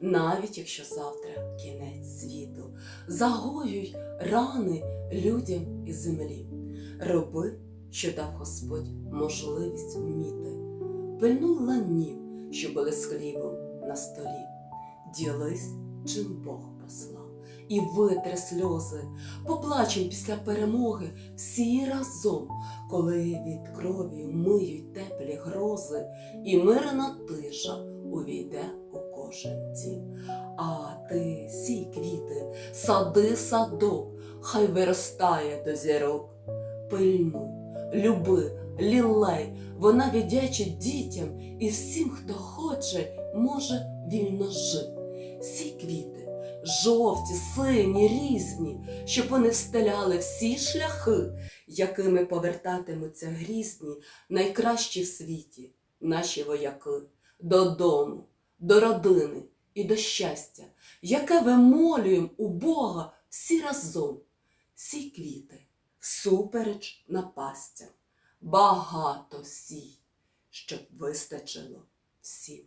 навіть якщо завтра кінець світу, загоюй рани людям і землі. Роби, що дав Господь можливість вміти. Пильнуй ланів, що були з хлібом на столі. Ділись, чим Бог послав, і витри сльози. Поплачем після перемоги всі разом, коли від крові миють теплі грози, і мирна тиша увійде у. А ти сій квіти, сади садок, хай виростає до зірок. Пильнуй, люби, лілей, вона віддячить дітям і всім, хто хоче, може вільно жити. Сі квіти, жовті, сині, різні, щоб вони встеляли всі шляхи, якими повертатимуться грізні, найкращі в світі, наші вояки, додому, до родини і до щастя, яке вимолюємо у Бога всі разом. Сі квіти, всупереч напастям, багато сій, щоб вистачило всім.